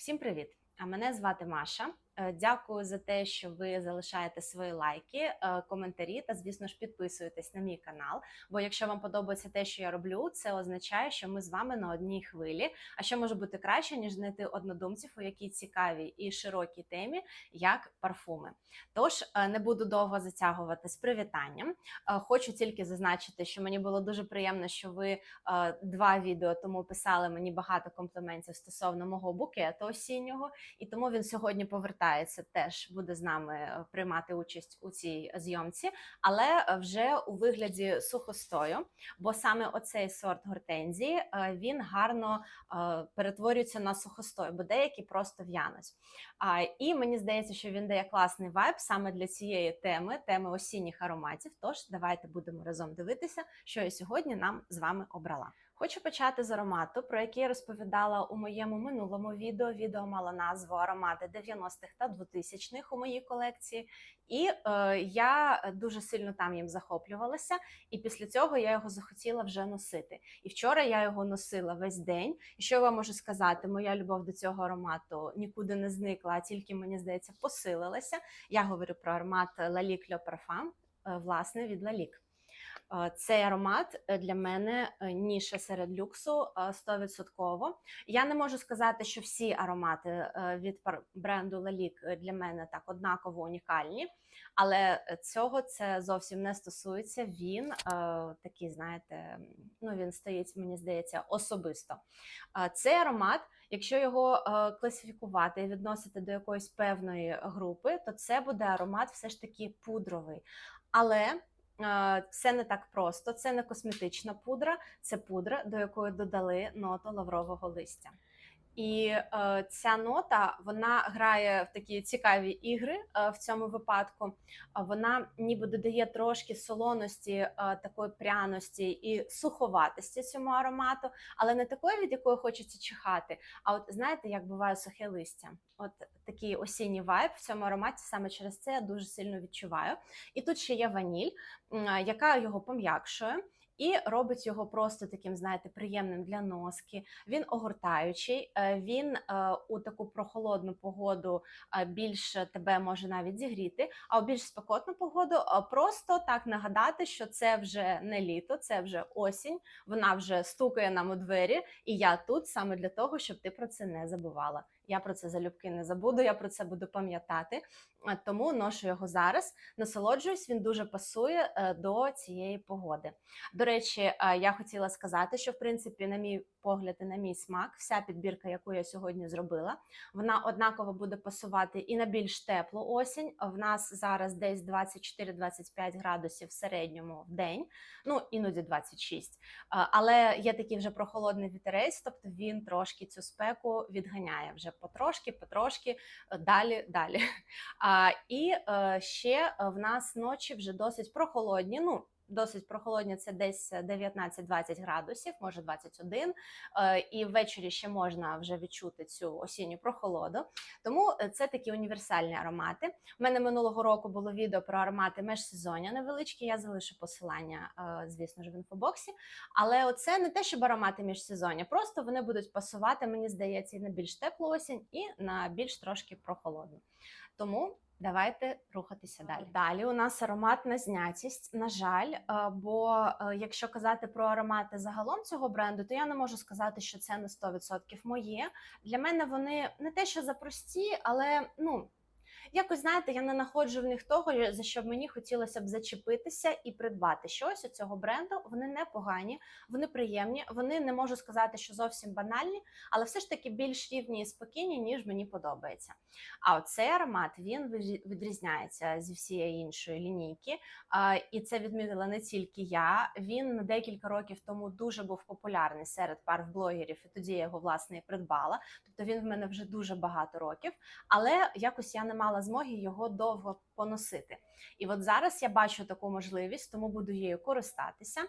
Всім привіт! А мене звати Маша. Е, Дякую за те, що ви залишаєте свої лайки, е, коментарі та, звісно ж, підписуєтесь на мій канал. Бо якщо вам подобається те, що я роблю, це означає, що ми з вами на одній хвилі. А що може бути краще, ніж знайти однодумців у якій цікавій і широкій темі, як парфуми. Тож е, не буду довго затягувати з привітанням. Хочу тільки зазначити, що мені було дуже приємно, що ви два відео тому писали мені багато компліментів стосовно мого букету осіннього, і тому він сьогодні повертається. Теж буде з нами е, приймати участь у цій зйомці, але е, вже у вигляді сухостою. Бо саме оцей сорт гортензії е, він гарно перетворюється на сухостой, бо деякі просто в'януть. І мені здається, що він дає класний вайб саме для цієї теми, теми осінніх ароматів. Тож давайте будемо разом дивитися, що я сьогодні нам з вами обрала. Хочу почати з аромату, про який я розповідала у моєму минулому відео. Відео мало назву аромати 90-х та 2000-х у моїй колекції. І е, я дуже сильно там їм захоплювалася, і після цього я його захотіла вже носити. І вчора я його носила весь день. І що я вам можу сказати? Моя любов до цього аромату нікуди не зникла, а тільки мені здається посилилася. Я говорю про аромат Le Parfum, е, власне, від Lalique. Цей аромат е, для мене е, ніша серед люксу е, 100%. Я не можу сказати, що всі аромати е, від бренду Lalique для мене так однаково унікальні, але цього це зовсім не стосується. Він такий, знаєте, ну він стоїть, мені здається, особисто. Цей аромат, якщо його класифікувати і відносити до якоїсь певної групи, то це буде аромат все ж таки пудровий. Але Е, Це не так просто, це не косметична пудра, це пудра, до якої додали ноту лаврового листя. І е, ця нота вона грає в такі цікаві ігри е, в цьому випадку. Вона ніби додає трошки солоності, е, такої пряності і суховатості цьому аромату, але не такої, від якої хочеться чихати. А от знаєте, як буває сухе листя? От такий осінній вайб в цьому ароматі саме через це я дуже сильно відчуваю. І тут ще є ваніль, а, яка його пом'якшує. І робить його просто таким, знаєте, приємним для носки. Він огортаючий, е, він е, у таку прохолодну погоду е, більш тебе може навіть зігріти, а у більш спекотну погоду просто так нагадати, що це вже не літо, це вже осінь. Вона вже стукає нам у двері, і я тут саме для того, щоб ти про це не забувала. Я про це залюбки не забуду, я про це буду пам'ятати. Е, Тому ношу його зараз. Насолоджуюсь, він дуже пасує е, до цієї погоди. До речі, е, я хотіла сказати, що в принципі, на мій погляд і на мій смак, вся підбірка, яку я сьогодні зробила, вона однаково буде пасувати і на більш теплу осінь. В нас зараз десь 24-25 градусів в середньому в день, ну іноді 26. Е, Але є такий вже прохолодний вітерець, тобто він трошки цю спеку відганяє вже потрошки, потрошки, е, далі, далі. І е, ще в нас ночі вже досить прохолодні. Ну, досить прохолодні, це десь 19-20 градусів, може 21. Е, і ввечері ще можна вже відчути цю осінню прохолоду. Тому е, це такі універсальні аромати. У мене минулого року було відео про аромати межсезоння невеличкі. Я залишу посилання, е, звісно ж, в інфобоксі. Але оце не те, щоб аромати міжсезоння, просто вони будуть пасувати, мені здається, і на більш теплу осінь, і на більш трошки прохолодну. Тому давайте рухатися далі. Далі у нас ароматна знятість. На жаль, е, бо е, якщо казати про аромати загалом цього бренду, то я не можу сказати, що це на 100% моє. Для мене вони не те, що запрості, але ну. Якось знаєте, я не знаходжу в них того, за що б мені хотілося б зачепитися і придбати щось у цього бренду. Вони не погані, вони приємні. Вони не можу сказати, що зовсім банальні, але все ж таки більш рівні і спокійні, ніж мені подобається. А оцей аромат він відрізняється зі всієї іншої лінійки. І це відмітила не тільки я. Він декілька років тому дуже був популярний серед парфблогерів, і тоді я його власне і придбала. Тобто він в мене вже дуже багато років, але якось я не мала змоги його довго поносити. І от зараз я бачу таку можливість, тому буду її користатися.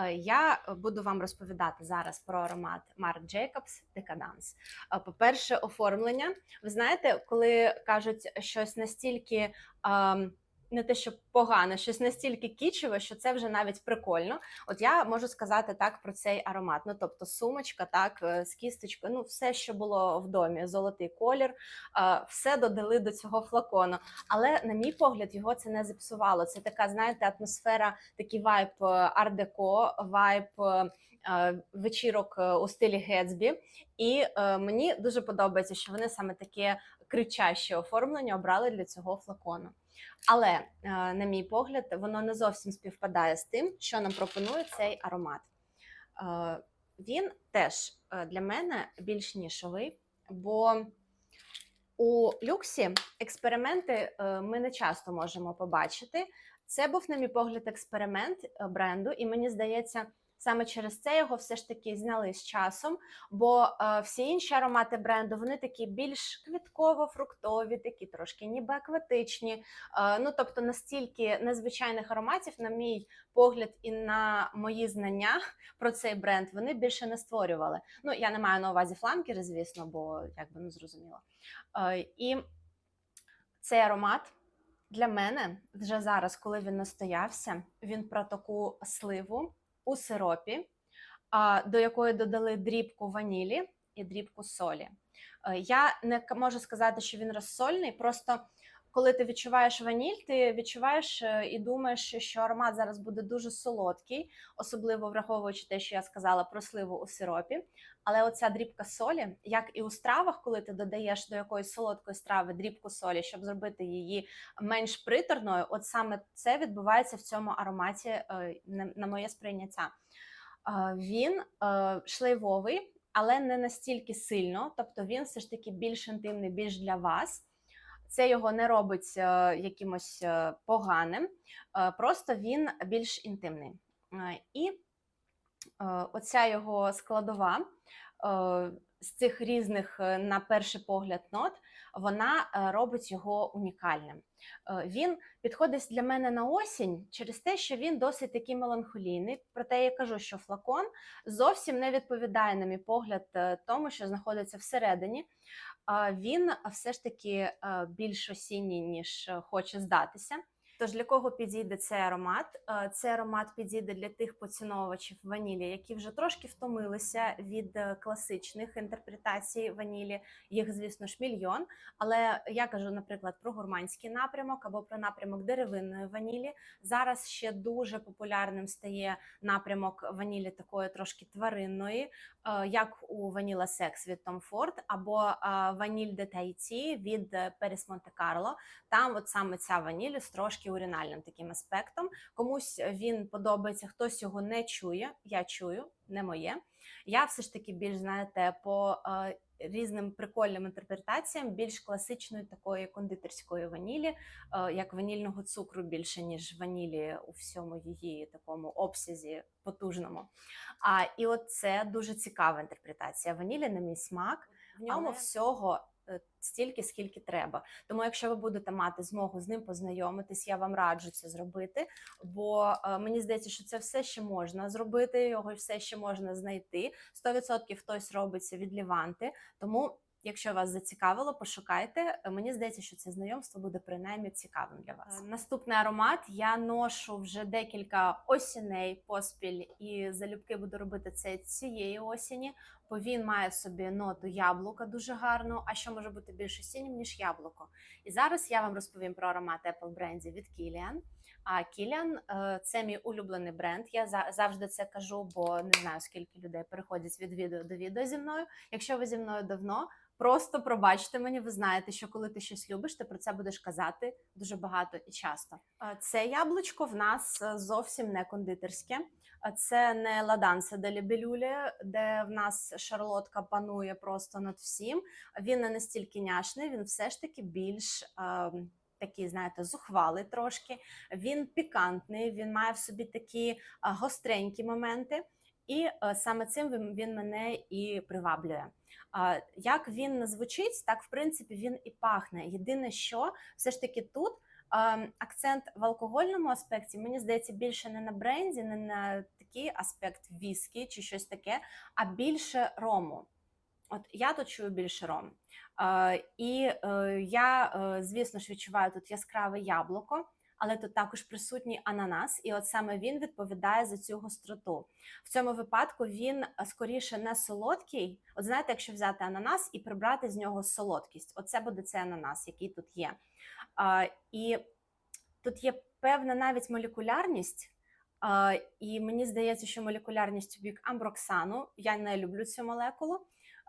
Е, Я буду вам розповідати зараз про аромат Jacobs Decadence. Е, По-перше, оформлення. Ви знаєте, коли кажуть щось настільки ем, не те, що погане, щось настільки кічеве, що це вже навіть прикольно. От я можу сказати так про цей аромат. Ну тобто, сумочка, так, е, з кісточкою, ну все, що було в домі, золотий колір, е, все додали до цього флакону. Але, на мій погляд, його це не зіпсувало. Це така, знаєте, атмосфера, такий вайб арт-деко, вайб. е, Вечірок у стилі Гетсбі, і мені дуже подобається, що вони саме таке кричаще оформлення обрали для цього флакону. Але, е, на мій погляд, воно не зовсім співпадає з тим, що нам пропонує цей аромат. Е, Він теж е, для мене більш нішовий, бо у люксі експерименти ми не часто можемо побачити. Це був, на мій погляд, експеримент бренду, і мені здається, саме через це його все ж таки зняли з часом. Бо е, всі інші аромати бренду вони такі більш квітково-фруктові, такі трошки ніби акватичні. Е, ну тобто настільки незвичайних ароматів, на мій погляд, і на мої знання про цей бренд вони більше не створювали. Ну я не маю на увазі фламкери, звісно, бо якби не зрозуміло. Е, і цей аромат. Для мене вже зараз, коли він настоявся, він про таку сливу у сиропі, до якої додали дрібку ванілі і дрібку солі. Е, Я не можу сказати, що він розсольний, просто коли ти відчуваєш ваніль, ти відчуваєш е, і думаєш, що аромат зараз буде дуже солодкий, особливо враховуючи те, що я сказала про сливу у сиропі. Але оця дрібка солі, як і у стравах, коли ти додаєш до якоїсь солодкої страви дрібку солі, щоб зробити її менш приторною, от саме це відбувається в цьому ароматі, е, на моє сприйняття. Е, Він шлейвовий, але не настільки сильно, тобто він все ж таки більш інтимний, більш для вас. Це його не робить е, якимось е, поганим, е, просто він більш інтимний. І оця його складова з цих різних, на перший погляд, нот, вона е, робить його унікальним. Е, Він підходить для мене на осінь через те, що він досить такий меланхолійний. Проте я кажу, що флакон зовсім не відповідає, на мій погляд, е, тому, що знаходиться всередині. Він все ж таки більш осінній, ніж хоче здатися. Тож для кого підійде цей аромат? Е, Цей аромат підійде для тих поціновувачів ванілі, які вже трошки втомилися від е, класичних інтерпретацій ванілі. Їх, звісно ж, мільйон. Але я кажу, наприклад, про гурманський напрямок або про напрямок деревинної ванілі. Зараз ще дуже популярним стає напрямок ванілі такої трошки тваринної, е, як у Vanilla Sex від Tom Ford, або ваніль де Tahiti від е, Paris Monte Carlo. Там от саме ця ваніль з трошки урінальним таким аспектом. Комусь він подобається, хтось його не чує. Я чую, не моє. Я все ж таки більш знаєте по е, різним прикольним інтерпретаціям, більш класичної такої кондитерської ванілі, е, як ванільного цукру більше ніж ванілі у всьому її такому обсязі потужному. А і от це дуже цікава інтерпретація. Ванілі на мій смак. В ньому Але- всього стільки, скільки треба. Тому, якщо ви будете мати змогу з ним познайомитись, я вам раджу це зробити. Бо е, мені здається, що це все ще можна зробити, його все ще можна знайти. 100% хтось робиться від Ліванти. Тому, якщо вас зацікавило, пошукайте. Е, Мені здається, що це знайомство буде принаймні цікавим для вас. Е, Наступний аромат я ношу вже декілька осіней поспіль, і залюбки буду робити це цієї осені бо він має собі ноту яблука дуже гарну. А що може бути більш осіннім, ніж яблуко? І зараз я вам розповім про аромат Apple бренді від Kilian. А Kilian – це мій улюблений бренд. Я за- завжди це кажу, бо не знаю, скільки людей переходять від відео до відео зі мною. Якщо ви зі мною давно, просто пробачте мені. Ви знаєте, що коли ти щось любиш, ти про це будеш казати дуже багато і часто. Це яблучко в нас е, зовсім не кондитерське. Це не ладанса де лібелюлі, де в нас шарлотка панує просто над всім. Він не настільки няшний, він все ж таки більш е, такий, знаєте, зухвалий трошки. Він пікантний, він має в собі такі е, гостренькі моменти. І е, саме цим він, мене і приваблює. Як він звучить, так в принципі він і пахне. Єдине, що все ж таки тут ем, акцент в алкогольному аспекті, мені здається, більше не на бренді, не на такий аспект віскі чи щось таке, а більше рому. От я тут чую більше ром. Е, і е, я, звісно ж, відчуваю тут яскраве яблуко. Але тут також присутній ананас, і от саме він відповідає за цю гостроту. В цьому випадку він е, скоріше не солодкий. От знаєте, якщо взяти ананас і прибрати з нього солодкість, оце буде цей ананас, який тут є. А, і тут є певна навіть молекулярність. А, і мені здається, що молекулярність бік амброксану. Я не люблю цю молекулу.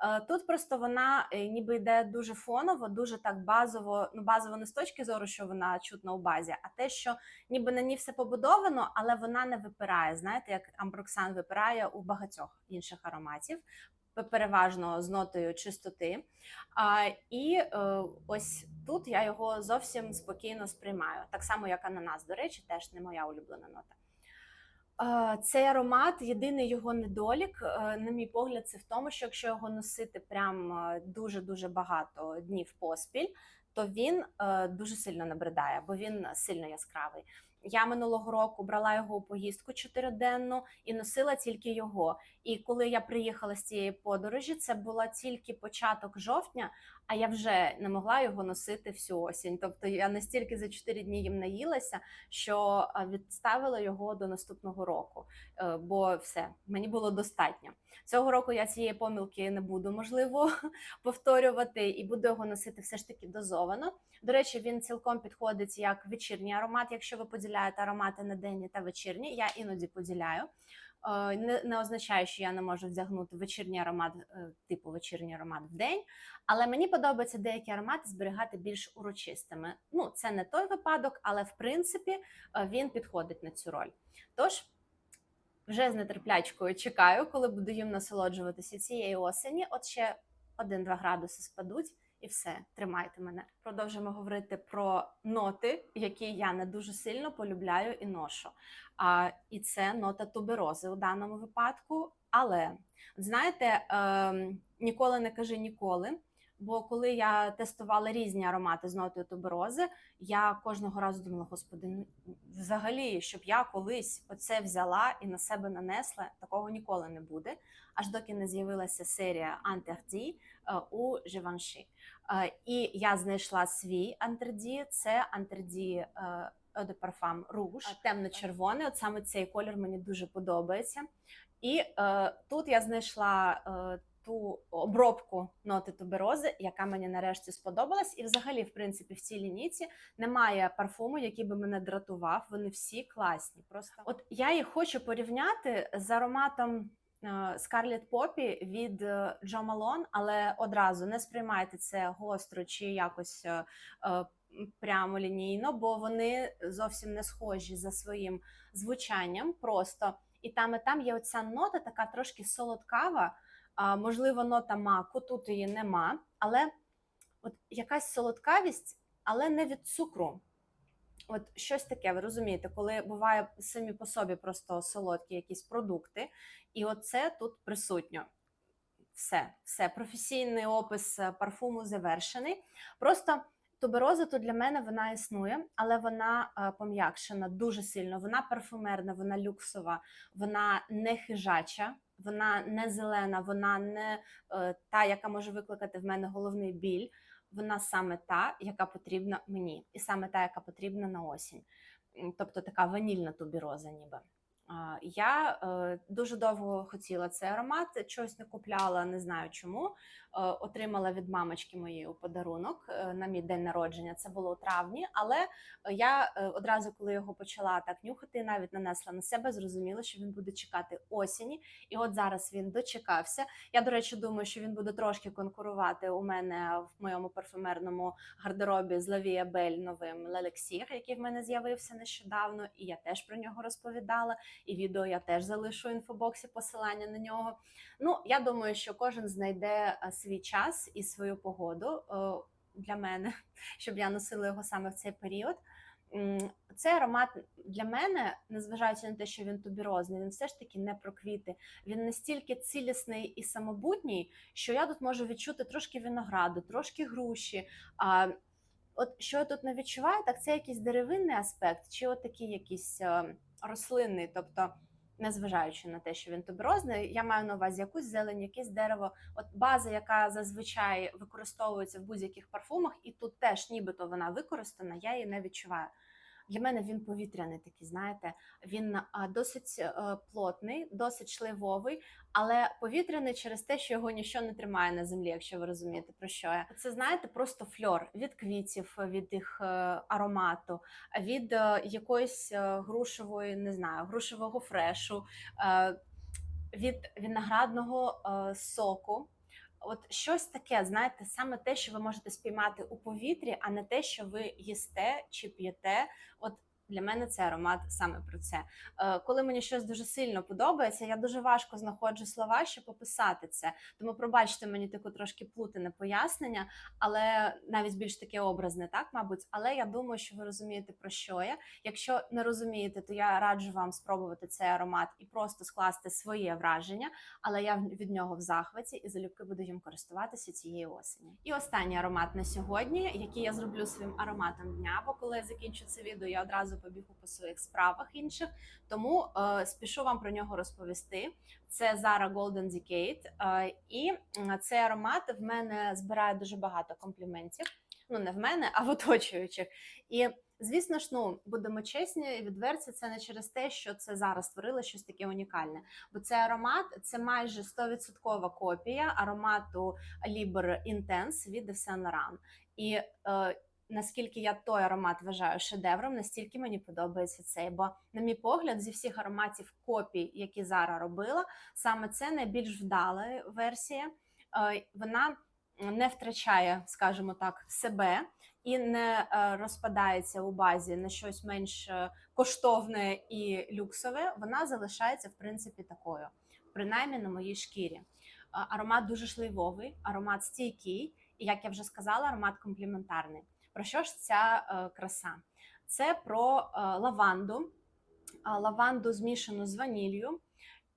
Е, Тут просто вона е, ніби йде дуже фоново, дуже так базово, ну базово не з точки зору, що вона чутна у базі, а те, що ніби на ній все побудовано, але вона не випирає. Знаєте, як амброксан випирає у багатьох інших ароматів, переважно з нотою чистоти. А, і е, ось тут я його зовсім спокійно сприймаю. Так само, як ананас, до речі, теж не моя улюблена нота. Е, Цей аромат, єдиний його недолік, е, на мій погляд, це в тому, що якщо його носити прям е, дуже-дуже багато днів поспіль, то він дуже сильно набридає, бо він сильно яскравий. Я минулого року брала його у поїздку чотириденну і носила тільки його. І коли я приїхала з цієї подорожі, це була тільки початок жовтня, а я вже не могла його носити всю осінь. Тобто я настільки за чотири дні їм наїлася, що відставила його до наступного року, Е, бо все мені було достатньо. Цього року я цієї помилки не буду можливо повторювати і буду його носити все ж таки дозовано. До речі, він цілком підходить як вечірній аромат, якщо ви поділяєте аромати на денні та вечірні. Я іноді поділяю. Е, Не, не означає, що я не можу вдягнути вечірній аромат, е, типу вечірній аромат в день, але мені подобається деякі аромати зберігати більш урочистими. Ну, це не той випадок, але в принципі е, він підходить на цю роль. Тож вже з нетерплячкою чекаю, коли буду їм насолоджуватися цієї осені. От ще 1-2 градуси спадуть. І все, тримайте мене. Продовжимо говорити про ноти, які я не дуже сильно полюбляю і ношу. А, і це нота туберози у даному випадку. Але знаєте, е, ніколи не кажи ніколи. Бо коли я тестувала різні аромати з нотою туберози, я кожного разу думала, господи, ну взагалі, щоб я колись оце взяла і на себе нанесла, такого ніколи не буде. Аж доки не з'явилася серія Антерді у Живанші. Е, І я знайшла свій Антерді, це Антерді Eau de Parfum Rouge, темно-червоний. От саме цей колір мені дуже подобається. І е, тут я знайшла е, ту обробку ноти туберози, яка мені нарешті сподобалась. І взагалі, в принципі, в цій лінійці немає парфуму, який би мене дратував. Вони всі класні. Просто от я їх хочу порівняти з ароматом. е, Scarlet Poppy від е, Jo Malone, але одразу не сприймайте це гостро чи якось е, е, прямо лінійно, бо вони зовсім не схожі за своїм звучанням. Просто і там, і там є оця нота, така трошки солодкава. Можливо, нота маку, тут її нема, але от якась солодкавість, але не від цукру. От щось таке, ви розумієте, коли буває самі по собі просто солодкі якісь продукти, і оце тут присутньо. Все, все, професійний опис е, парфуму завершений. Просто тубероза тут для мене вона існує, але вона е, пом'якшена дуже сильно. Вона парфумерна, вона люксова, вона не хижача, вона не зелена, вона не е, та, яка може викликати в мене головний біль. Вона саме та, яка потрібна мені, і саме та, яка потрібна на осінь. Тобто така ванільна тубіроза, ніби. Я е, дуже довго хотіла цей аромат, чогось не купляла, не знаю чому. Е, Отримала від мамочки моєї подарунок е, на мій день народження. Це було у травні, але я одразу, коли його почала так нюхати, навіть нанесла на себе, зрозуміла, що він буде чекати осені. І от зараз він дочекався. Я, до речі, думаю, що він буде трошки конкурувати у мене в моєму парфюмерному гардеробі з Лавія Бель новим Лелексір, який в мене з'явився нещодавно, і я теж про нього розповідала. І відео я теж залишу в інфобоксі посилання на нього. Ну, я думаю, що кожен знайде е, свій час і свою погоду е, для мене, щоб я носила його саме в цей період. Цей аромат для мене, незважаючи на те, що він тубірозний, він все ж таки не про квіти. Він настільки цілісний і самобутній, що я тут можу відчути трошки винограду, трошки груші. А от що я тут не відчуваю, так це якийсь деревинний аспект, чи от такий якийсь е, рослинний, тобто. Незважаючи на те, що він туберозний, я маю на увазі якусь зелень, якесь дерево. От база, яка зазвичай використовується в будь-яких парфумах, і тут теж нібито вона використана, я її не відчуваю. Для мене він повітряний такий, знаєте, він досить е, плотний, досить шлейвовий, але повітряний через те, що його нічого не тримає на землі, якщо ви розумієте, про що я. Це знаєте, просто фльор від квітів, від їх е, аромату, від е, якоїсь грушевої, не знаю, грушевого фрешу, від виноградного соку. От щось таке, знаєте, саме те, що ви можете спіймати у повітрі, а не те, що ви їсте чи п'єте. От для мене це аромат саме про це. Е, Коли мені щось дуже сильно подобається, я дуже важко знаходжу слова, щоб описати це. Тому пробачте мені таку трошки плутане пояснення, але навіть більш таке образне, так мабуть. Але я думаю, що ви розумієте про що я. Якщо не розумієте, то я раджу вам спробувати цей аромат і просто скласти своє враження. Але я від нього в захваті і залюбки буду їм користуватися цієї осені. І останній аромат на сьогодні, який я зроблю своїм ароматом дня. Бо коли я закінчу це відео, я одразу побігу по своїх справах інших. Тому е, спішу вам про нього розповісти. Це Zara Golden Decade. Е, і цей аромат в мене збирає дуже багато компліментів. Ну, не в мене, а в оточуючих. І звісно ж, ну будемо чесні, і відверті, це не через те, що це зараз створили щось таке унікальне. Бо цей аромат це майже 100% копія аромату Libre Intense від Saint Laurent. І е, наскільки я той аромат вважаю шедевром, настільки мені подобається цей. Бо, на мій погляд, зі всіх ароматів копій, які Зара робила, саме це найбільш вдала версія. Е, Вона не втрачає, скажімо так, себе і не е, розпадається у базі на щось менш е, коштовне і люксове. Вона залишається в принципі такою, принаймні на моїй шкірі. Аромат дуже шлейвовий, аромат стійкий, і як я вже сказала, аромат компліментарний. Про що ж ця е, краса? Це про е, лаванду, лаванду змішану з ваніллю.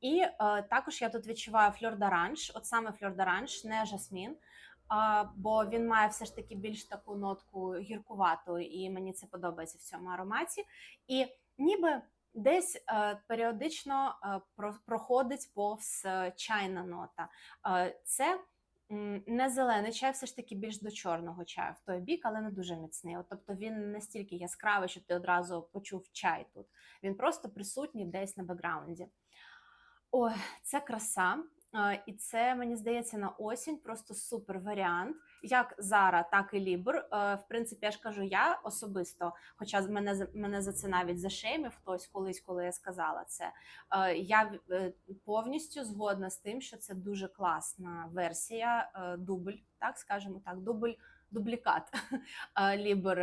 І е, також я тут відчуваю фльор d'orange, от саме фльор d'orange, не жасмін, бо він має все ж таки більш таку нотку гіркувату, і мені це подобається в цьому ароматі. І ніби десь періодично про- проходить повз чайна нота. Це не зелений чай, все ж таки більш до чорного чаю в той бік, але не дуже міцний. От, тобто він не настільки яскравий, що ти одразу почув чай тут. Він просто присутній десь на бекграунді. Ой, це краса. І це мені здається на осінь просто супер варіант. Як Зара, так і Лібр. Е, В принципі, я ж кажу, я особисто, хоча мене мене за це навіть зашеймив хтось колись, коли я сказала це. е, Я е, повністю згодна з тим, що це дуже класна версія, дубль, так скажемо так, дубль. Дублікат Liber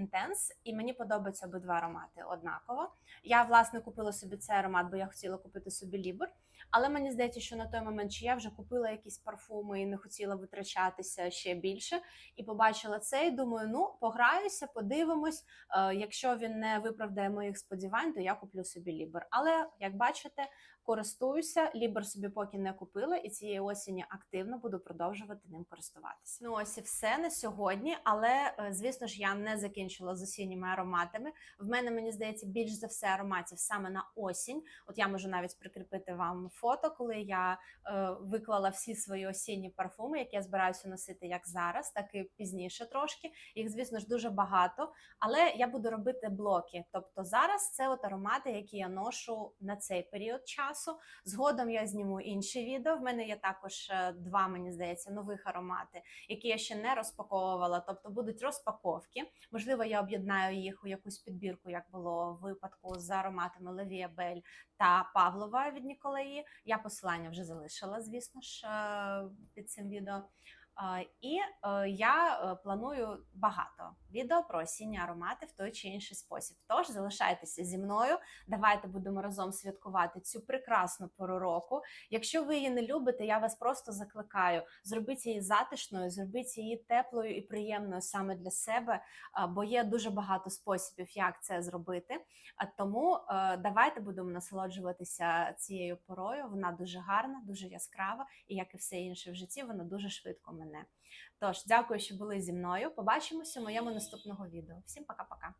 Intense, і мені подобаються обидва аромати однаково. Я власне купила собі цей аромат, бо я хотіла купити собі Liber, але мені здається, що на той момент чи я вже купила якісь парфуми і не хотіла витрачатися ще більше. І побачила це, і думаю, ну пограюся, подивимось. Е, якщо він не виправдає моїх сподівань, то я куплю собі Лібер. Але як бачите, користуюся. Лібер собі поки не купила, і цієї осені активно буду продовжувати ним користуватися. Ну ось і все на сьогодні. Але е, звісно ж, я не закінчила з осінніми ароматами. В мене мені здається більш за все ароматів саме на осінь. От я можу навіть прикріпити вам фото, коли я е, виклала всі свої осінні парфуми, які я збираюся носити як зараз, так і пізніше трошки. Їх, звісно ж, дуже багато, але я буду робити блоки. Тобто зараз це от аромати, які я ношу на цей період часу. Згодом я зніму інші відео. В мене є також е, два, мені здається, нових аромати, які я ще не розпаковувала. Тобто будуть розпаковки. Можливо, я об'єднаю їх у якусь підбірку, як було в випадку з ароматами Левія Бель та Павлова від Ніколаї. Я посилання вже залишила, звісно ж, е, під цим відео. І е, я е, планую багато відео про осінні аромати в той чи інший спосіб. Тож залишайтеся зі мною. Давайте будемо разом святкувати цю прекрасну пору року. Якщо ви її не любите, я вас просто закликаю: зробіть її затишною, зробіть її теплою і приємною саме для себе, бо є дуже багато способів, як це зробити. А Тому е, давайте будемо насолоджуватися цією порою. Вона дуже гарна, дуже яскрава, і як і все інше в житті, вона дуже швидко мене. Тож, дякую, що були зі мною. Побачимося в моєму наступного відео. Всім пока-пока.